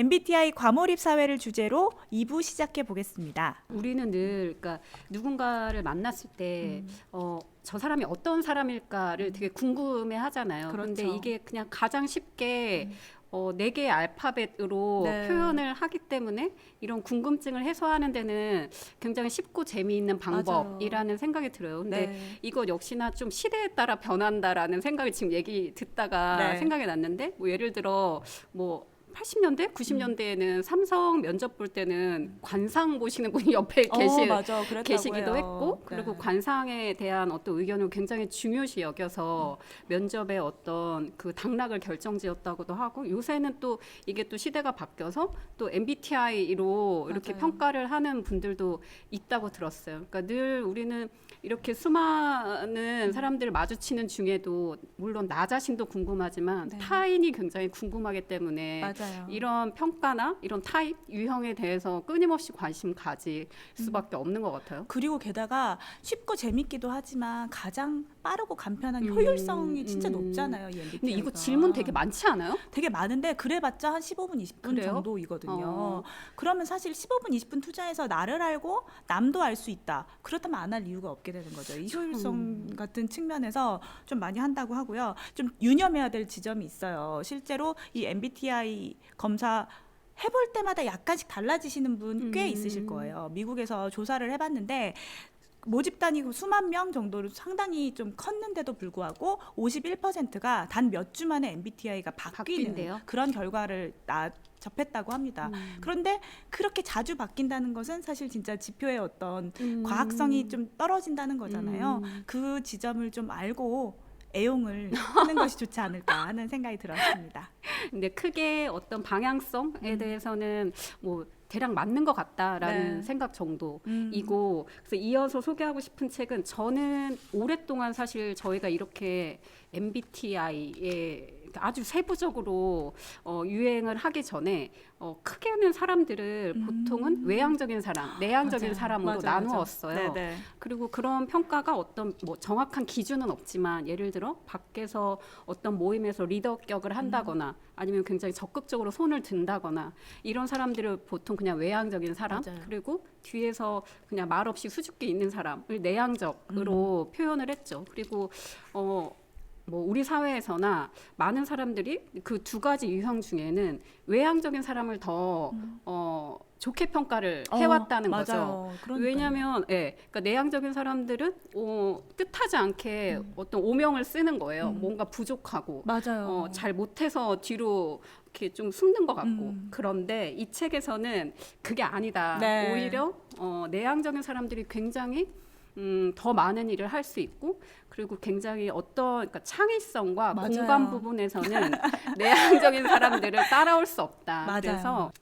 MBTI 과몰입 사회를 주제로 2부 시작해 보겠습니다. 우리는 늘 그러니까 누군가를 만났을 때 어, 저 사람이 어떤 사람일까를 되게 궁금해 하잖아요. 그런데 그렇죠. 이게 그냥 가장 쉽게 어, 네 개의 알파벳으로 네. 표현을 하기 때문에 이런 궁금증을 해소하는 데는 굉장히 쉽고 재미있는 방법이라는 생각이 들어요. 근데 네. 이거 역시나 좀 시대에 따라 변한다라는 생각이 지금 얘기 듣다가 네. 생각이 났는데 뭐 예를 들어 뭐 80년대, 90년대에는 삼성 면접 볼 때는 관상 보시는 분이 옆에 계시, 어, 맞아. 계시기도. 했고 그리고 네. 관상에 대한 어떤 의견을 굉장히 중요시 여겨서 면접의 어떤 그 당락을 결정지었다고도 하고 요새는 또 이게 또 시대가 바뀌어서 또 MBTI로 이렇게 맞아요. 평가를 하는 분들도 있다고 들었어요. 그러니까 늘 우리는 이렇게 수많은 사람들을 마주치는 중에도 물론 나 자신도 궁금하지만 네. 타인이 굉장히 궁금하기 때문에 맞아요. 이런 평가나 이런 타입 유형에 대해서 끊임없이 관심 가질 음. 수밖에 없는 것 같아요. 그리고 게다가 쉽고 재밌기도 하지만 가장 빠르고 간편한 음, 효율성이 진짜 음. 높잖아요. 이 MBTI가. 근데 이거 질문 되게 많지 않아요? 되게 많은데 그래봤자 한 15분, 20분 그래요? 정도이거든요. 어. 그러면 사실 15분, 20분 투자해서 나를 알고 남도 알 수 있다. 그렇다면 안 할 이유가 없게 되는 거죠. 이 효율성 음. 같은 측면에서 좀 많이 한다고 하고요. 좀 유념해야 될 지점이 있어요. 실제로 이 MBTI 검사 해볼 때마다 약간씩 달라지시는 분꽤 음. 있으실 거예요. 미국에서 조사를 해봤는데 모집 단위 수만 명 정도로 상당히 좀 컸는데도 불구하고 51%가 단 몇 주 만에 MBTI가 바뀌는 바뀐대요? 그런 결과를 나, 접했다고 합니다. 음. 그런데 그렇게 자주 바뀐다는 것은 사실 진짜 지표의 어떤 음. 과학성이 좀 떨어진다는 거잖아요. 음. 그 지점을 좀 알고 애용을 하는 것이 좋지 않을까 하는 생각이 들었습니다. 근데 크게 어떤 방향성에 음. 대해서는 뭐 대략 맞는 것 같다라는 네. 생각 정도. 음. 이고 그래서 이어서 소개하고 싶은 책은 저는 오랫동안 사실 저희가 이렇게 MBTI에 아주 세부적으로 어, 유행을 하기 전에 어, 크게는 사람들을 보통은 외향적인 사람, 내향적인 음. 맞아요. 사람으로 맞아요, 맞아요. 나누었어요. 네네. 그리고 그런 평가가 어떤 뭐 정확한 기준은 없지만 예를 들어 밖에서 어떤 모임에서 리더격을 한다거나 아니면 굉장히 적극적으로 손을 든다거나 이런 사람들을 보통 그냥 외향적인 사람 맞아요. 그리고 뒤에서 그냥 말 없이 수줍게 있는 사람을 내향적으로 표현을 했죠. 그리고 어 뭐 우리 사회에서나 많은 사람들이 그 두 가지 유형 중에는 외향적인 사람을 더 어, 좋게 평가를 해왔다는 어, 거죠. 맞아요. 그러니까요. 왜냐하면 예, 그러니까 내향적인 사람들은 어, 뜻하지 않게 음. 어떤 오명을 쓰는 거예요. 뭔가 부족하고 맞아요. 어, 잘 못해서 뒤로 이렇게 좀 숨는 것 같고 음. 그런데 이 책에서는 그게 아니다. 네. 오히려 어, 내향적인 사람들이 굉장히 음, 더 많은 일을 할 수 있고 그리고 굉장히 어떤 그러니까 창의성과 맞아요. 공감 부분에서는 내향적인 사람들을 따라올 수 없다. 맞아요. 그래서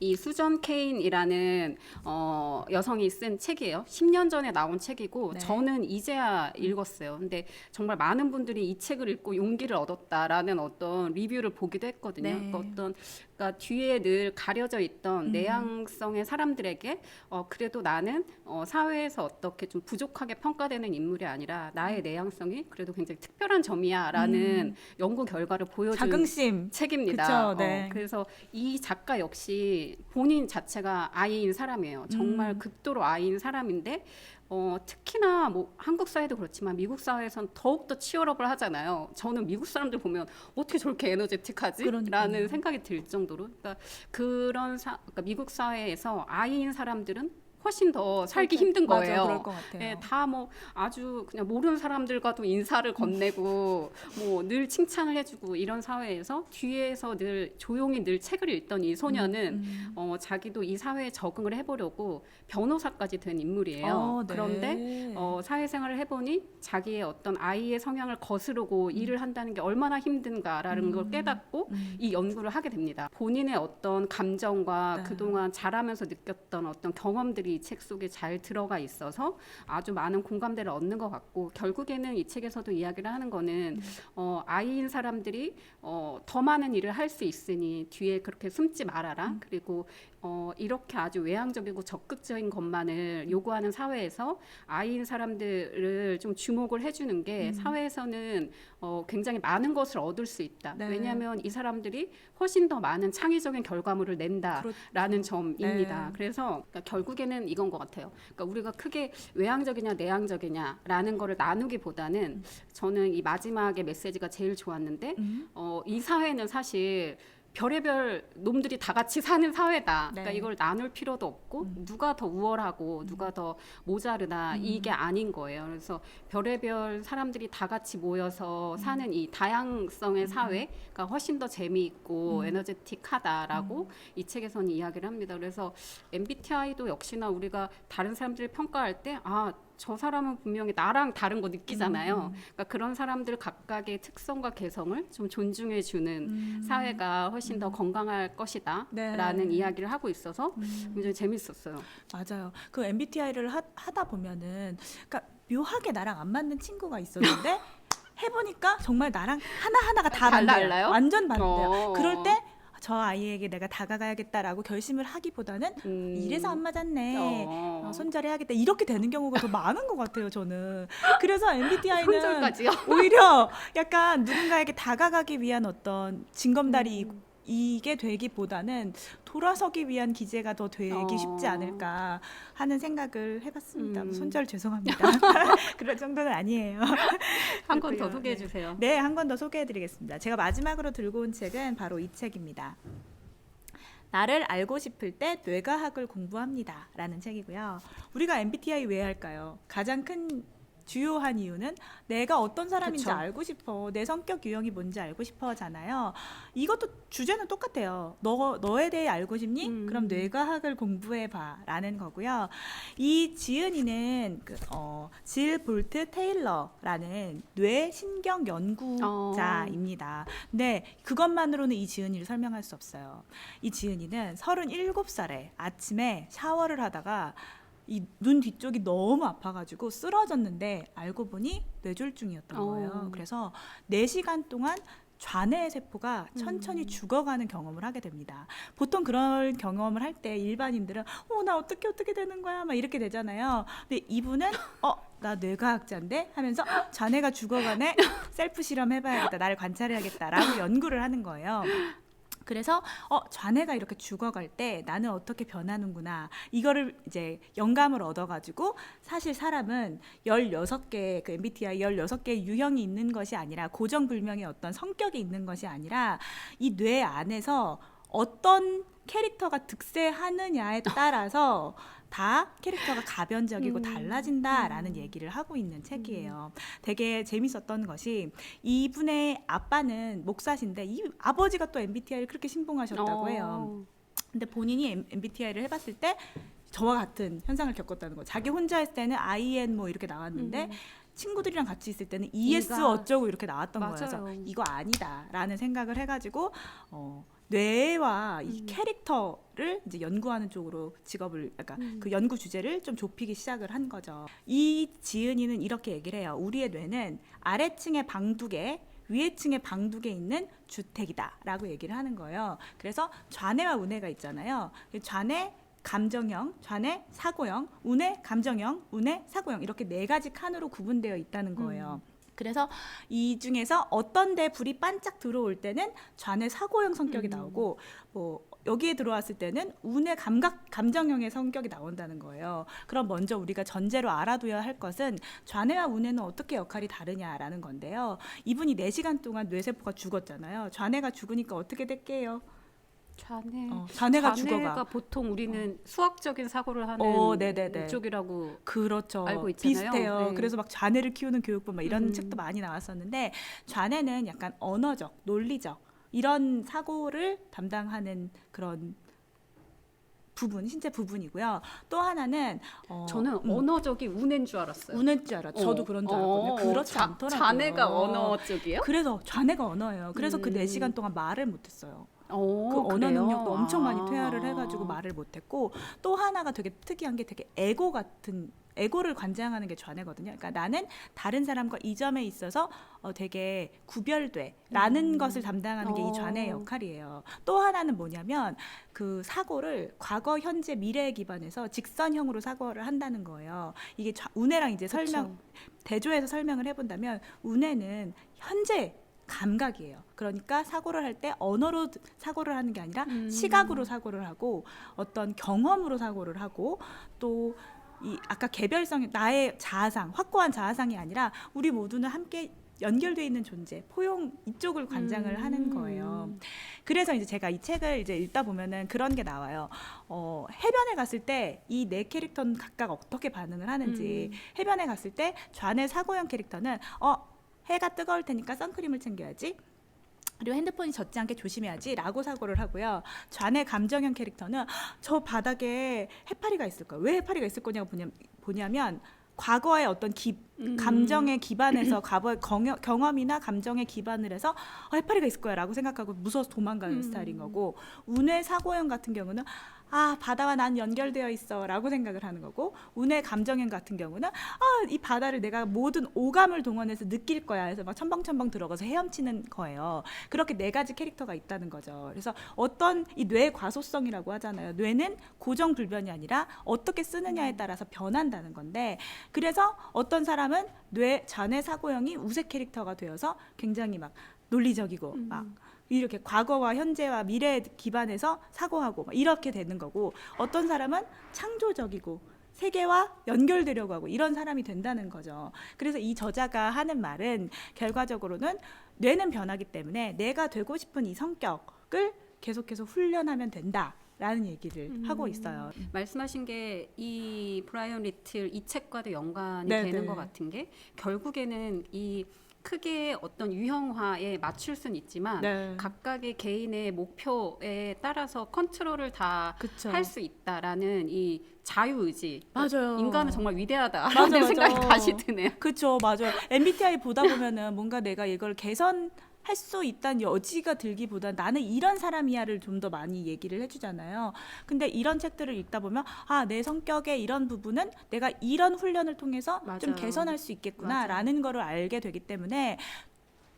이 수전 케인이라는 어, 여성이 쓴 책이에요. 10년 전에 나온 책이고 네. 저는 이제야 읽었어요. 근데 정말 많은 분들이 이 책을 읽고 용기를 얻었다라는 어떤 리뷰를 보기도 했거든요. 네. 그러니까 어떤 그러니까 뒤에 늘 가려져 있던 음. 내향성의 사람들에게 어, 그래도 나는 어, 사회에서 어떻게 좀 부족하게 평가되는 인물이 아니라 음. 나의 내향성이 그래도 굉장히 특별한 점이야라는 연구 결과를 보여준 자긍심. 책입니다. 그쵸, 네. 어, 그래서 이 작가 역시 본인 자체가 아이인 사람이에요. 정말 음. 극도로 아이인 사람인데 어, 특히나 뭐 한국 사회도 그렇지만 미국 사회에선 더욱 더 치열업을 하잖아요. 저는 미국 사람들 보면 어떻게 저렇게 에너제틱하지? 그러니까요. 라는 생각이 들 정도로. 그러니까 그런 사, 그러니까 미국 사회에서 아이인 사람들은 훨씬 더 살기 힘든 맞아, 거예요. 그럴 것 같아요. 예, 다뭐 아주 그냥 모르는 사람들과도 인사를 건네고 뭐 늘 칭찬을 해주고 이런 사회에서 뒤에서 늘 조용히 늘 책을 읽던 이 소녀는 음. 어, 자기도 이 사회에 적응을 해보려고 변호사까지 된 인물이에요. 어, 네. 그런데 어, 사회생활을 해보니 자기의 어떤 아이의 성향을 거스르고 일을 한다는 게 얼마나 힘든가라는 걸 깨닫고 음. 이 연구를 하게 됩니다. 본인의 어떤 감정과 네. 그동안 자라면서 느꼈던 어떤 경험들이 이 책 속에 잘 들어가 있어서 아주 많은 공감대를 얻는 것 같고 결국에는 이 책에서도 이야기를 하는 거는 어, 아이인 사람들이 어, 더 많은 일을 할 수 있으니 뒤에 그렇게 숨지 말아라. 그리고 어, 이렇게 아주 외향적이고 적극적인 것만을 요구하는 사회에서 아이인 사람들을 좀 주목을 해주는 게 사회에서는 어, 굉장히 많은 것을 얻을 수 있다. 네. 왜냐하면 이 사람들이 훨씬 더 많은 창의적인 결과물을 낸다라는 점입니다. 네. 그래서 그러니까 결국에는 이건 것 같아요. 그러니까 우리가 크게 외향적이냐 내향적이냐라는 거를 나누기보다는 저는 이 마지막에 메시지가 제일 좋았는데 음. 어, 이 사회는 사실 별의별 놈들이 다 같이 사는 사회다. 그러니까 네. 이걸 나눌 필요도 없고 누가 더 우월하고 누가 더 모자르다 이게 아닌 거예요. 그래서 별의별 사람들이 다 같이 모여서 사는 이 다양성의 사회가 훨씬 더 재미있고 에너제틱하다라고 이 책에서는 이야기를 합니다. 그래서 MBTI도 역시나 우리가 다른 사람들을 평가할 때 아, 저 사람은 분명히 나랑 다른 거 느끼잖아요. 그러니까 그런 사람들 각각의 특성과 개성을 좀 존중해 주는 사회가 훨씬 더 건강할 것이다. 네. 라는 이야기를 하고 있어서 굉장히 재밌었어요. 맞아요. 그 MBTI를 하, 하다 보면은 그러니까 묘하게 나랑 안 맞는 친구가 있었는데 해보니까 정말 나랑 하나 하나가 다 달-. 달라요? 완전 반대야. 어. 그럴 때 저 아이에게 내가 다가가야겠다라고 결심을 하기보다는 음. 이래서 안 맞았네. 어. 어, 손절해야겠다. 이렇게 되는 경우가 더 많은 것 같아요. 저는. 그래서 MBTI는 손절까지요? 오히려 약간 누군가에게 다가가기 위한 어떤 징검다리 음. 이게 되기보다는 돌아서기 위한 기제가 더 되기 어. 쉽지 않을까 하는 생각을 해봤습니다. 음. 손절 죄송합니다. 그럴 정도는 아니에요. 한 권 더. 소개해 네. 주세요. 네, 한 권 더 소개해드리겠습니다. 제가 마지막으로 들고 온 책은 바로 이 책입니다. 나를 알고 싶을 때 뇌과학을 공부합니다. 라는 책이고요. 우리가 MBTI 왜 할까요? 가장 큰 주요한 이유는 내가 어떤 사람인지 그쵸. 알고 싶어. 내 성격 유형이 뭔지 알고 싶어잖아요. 이것도 주제는 똑같아요. 너 너에 대해 알고 싶니? 음. 그럼 뇌과학을 공부해 봐라는 거고요. 이 지은이는 그, 어, 질 볼트 테일러라는 뇌 신경 연구자입니다. 근데 그것만으로는 이 지은이를 설명할 수 없어요. 이 지은이는 37살에 아침에 샤워를 하다가 이 눈 뒤쪽이 너무 아파가지고 쓰러졌는데 알고 보니 뇌졸중이었던 거예요. 어. 그래서 4시간 동안 좌뇌 세포가 천천히 죽어가는 경험을 하게 됩니다. 보통 그런 경험을 할 때 일반인들은 어 나 어떻게 어떻게 되는 거야 막 이렇게 되잖아요. 근데 이분은 어 나 뇌과학자인데 하면서 자네가 죽어가네 셀프 실험 해봐야겠다 나를 관찰해야겠다라고 연구를 하는 거예요. 그래서 어 좌뇌가 이렇게 죽어갈 때 나는 어떻게 변하는구나. 이거를 이제 영감을 얻어가지고 사실 사람은 16개 그 MBTI 16개의 유형이 있는 것이 아니라 고정불명의 어떤 성격이 있는 것이 아니라 이 뇌 안에서 어떤 캐릭터가 득세하느냐에 따라서 다 캐릭터가 가변적이고 음. 달라진다라는 얘기를 하고 있는 책이에요. 되게 재밌었던 것이 이분의 아빠는 목사신데 이 아버지가 또 MBTI를 그렇게 신봉하셨다고 해요. 어. 근데 본인이 MBTI를 해봤을 때 저와 같은 현상을 겪었다는 거예요. 자기 혼자 했을 때는 IN 뭐 이렇게 나왔는데 음. 친구들이랑 같이 있을 때는 ES 어쩌고 이렇게 나왔던 거예요. 맞아요. 이거 아니다라는 생각을 해가지고 어, 뇌와 이 음. 캐릭터를 이제 연구하는 쪽으로 직업을, 그러니까 음. 그 연구 주제를 좀 좁히기 시작을 한 거죠. 이 지은이는 이렇게 얘기를 해요. 우리의 뇌는 아래층의 방두 개, 위에층의 방두개 있는 주택이다라고 얘기를 하는 거예요. 그래서 좌뇌와 우뇌가 있잖아요. 좌뇌 감정형, 좌뇌 사고형, 우뇌 감정형, 우뇌 사고형 이렇게 네 가지 칸으로 구분되어 있다는 거예요. 그래서 이 중에서 어떤 데 불이 반짝 들어올 때는 좌뇌 사고형 성격이 음. 나오고 뭐 여기에 들어왔을 때는 우뇌 감각 감정형의 성격이 나온다는 거예요. 그럼 먼저 우리가 전제로 알아둬야 할 것은 좌뇌와 우뇌는 어떻게 역할이 다르냐라는 건데요. 이분이 4시간 동안 뇌세포가 죽었잖아요. 좌뇌가 죽으니까 어떻게 될게요? 좌뇌. 어, 좌뇌가 죽어가. 보통 우리는 수학적인 사고를 하는 어, 네네네. 쪽이라고 그렇죠. 알고 있잖아요. 비슷해요. 네. 그래서 막 좌뇌를 키우는 교육법 막 이런 음. 책도 많이 나왔었는데 좌뇌는 약간 언어적, 논리적 이런 사고를 담당하는 그런 부분, 신체 부분이고요. 또 하나는 어, 저는 음, 언어적이 운인 줄 알았어요. 우는 줄 알았. 저도 어, 그런 줄 어, 알았거든요. 그렇지 자- 않더라고요. 자네가 언어 쪽이에요? 그래서 좌뇌가 언어예요. 그래서 그 음. 4시간 동안 말을 못 했어요. 오, 그 언어 그래요? 능력도 엄청 많이 아. 퇴화를 해가지고 말을 못했고 또 하나가 되게 특이한 게 되게 에고 같은 에고를 관장하는 게 좌뇌거든요. 그러니까 나는 다른 사람과 이 점에 있어서 어, 되게 구별돼라는 음. 것을 담당하는 게 이 좌뇌의 어. 역할이에요. 또 하나는 뭐냐면 그 사고를 과거, 현재, 미래에 기반해서 직선형으로 사고를 한다는 거예요. 이게 좌, 운해랑 이제 설명 대조해서 설명을 해본다면 운해는 현재 감각이에요. 그러니까 사고를 할 때 언어로 사고를 하는 게 아니라 음. 시각으로 사고를 하고 어떤 경험으로 사고를 하고 또 이 아까 개별성 나의 자아상 확고한 자아상이 아니라 우리 모두는 함께 연결돼 있는 존재 포용 이쪽을 관장을 음. 하는 거예요. 그래서 이제 제가 이 책을 이제 읽다 보면은 그런 게 나와요. 어, 해변에 갔을 때 이 네 캐릭터는 각각 어떻게 반응을 하는지 음. 해변에 갔을 때 좌뇌 사고형 캐릭터는 어 해가 뜨거울 테니까 선크림을 챙겨야지. 그리고 핸드폰이 젖지 않게 조심해야지 라고 사고를 하고요. 좌뇌 감정형 캐릭터는 저 바닥에 해파리가 있을 거야. 왜 해파리가 있을 거냐고 보냐, 보냐면 과거의 어떤 기, 음. 감정에 기반해서 과거의 경험, 경험 이나 감정에 기반을 해서 어, 해파리가 있을 거야라고 생각하고 무서워서 도망가는 음. 스타일인 거고 운의 사고형 같은 경우는 아 바다와 난 연결되어 있어라고 생각을 하는 거고 운의 감정형 같은 경우는 아이 바다를 내가 모든 오감을 동원해서 느낄 거야 해서 막 첨벙첨벙 들어가서 헤엄치는 거예요. 그렇게 네 가지 캐릭터가 있다는 거죠. 그래서 어떤 이뇌 과소성이라고 하잖아요. 뇌는 고정 불변이 아니라 어떻게 쓰느냐에 따라서 변한다는 건데 그래서 어떤 사람은 뇌 자뇌 사고형이 우세 캐릭터가 되어서 굉장히 막 논리적이고 음. 막 이렇게 과거와 현재와 미래에 기반해서 사고하고 막 이렇게 되는 거고 어떤 사람은 창조적이고 세계와 연결되려고 하고 이런 사람이 된다는 거죠. 그래서 이 저자가 하는 말은 결과적으로는 뇌는 변하기 때문에 내가 되고 싶은 이 성격을 계속해서 훈련하면 된다 라는 얘기를 음. 하고 있어요. 말씀하신 게 이 브라이언 리틀 이 책과도 연관이 네, 되는 네. 것 같은 게 결국에는 이 크게 어떤 유형화에 맞출 수는 있지만 네. 각각의 개인의 목표에 따라서 컨트롤을 다 그쵸. 할수 있다라는 이 자유 의지. 맞아요. 인간은 정말 위대하다라는 맞아. 생각이 다시 드네요. 그렇죠, 맞아요. MBTI 보다 보면은 뭔가 내가 이걸 개선 할 수 있다는 여지가 들기보다 나는 이런 사람이야를 좀 더 많이 얘기를 해주잖아요. 근데 이런 책들을 읽다 보면 아 내 성격의 이런 부분은 내가 이런 훈련을 통해서 좀 맞아요. 개선할 수 있겠구나라는 거를 알게 되기 때문에.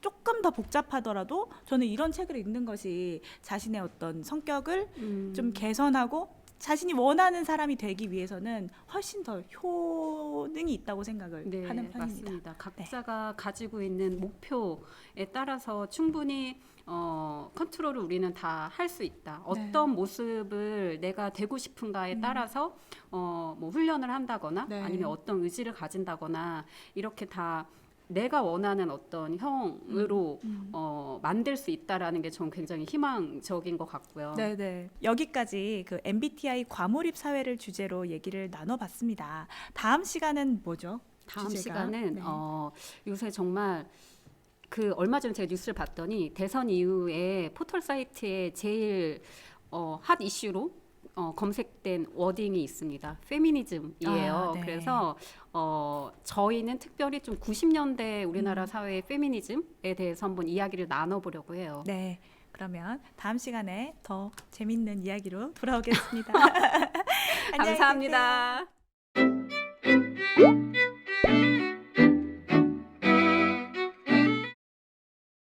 조금 더 복잡하더라도 저는 이런 책을 읽는 것이 자신의 어떤 성격을 음. 좀 개선하고 자신이 원하는 사람이 되기 위해서는 훨씬 더 효능이 있다고 생각을 네, 하는 편입니다. 맞습니다. 각자가 가지고 있는 목표에 따라서 충분히 어, 컨트롤을 우리는 다 할 수 있다. 어떤 모습을 내가 되고 싶은가에 네. 음. 따라서 어, 뭐 훈련을 한다거나 네. 아니면 어떤 의지를 가진다거나 이렇게 다 내가 원하는 어떤 형으로 음. 어, 만들 수 있다라는 게 저는 굉장히 희망적인 것 같고요. 네네. 여기까지 그 MBTI 과몰입 사회를 주제로 얘기를 나눠봤습니다. 다음 시간은 뭐죠? 다음 주제가? 시간은 네. 어, 요새 정말 그 얼마 전에 제가 뉴스를 봤더니 대선 이후에 포털 사이트에 제일 어, 핫 이슈로 어, 검색된 워딩이 있습니다. 페미니즘이에요. 아, 네. 그래서 어, 저희는 특별히 좀 90년대 우리나라 음. 사회의 페미니즘에 대해서 한번 이야기를 나눠보려고 해요. 네. 그러면 다음 시간에 더 재밌는 이야기로 돌아오겠습니다. 감사합니다.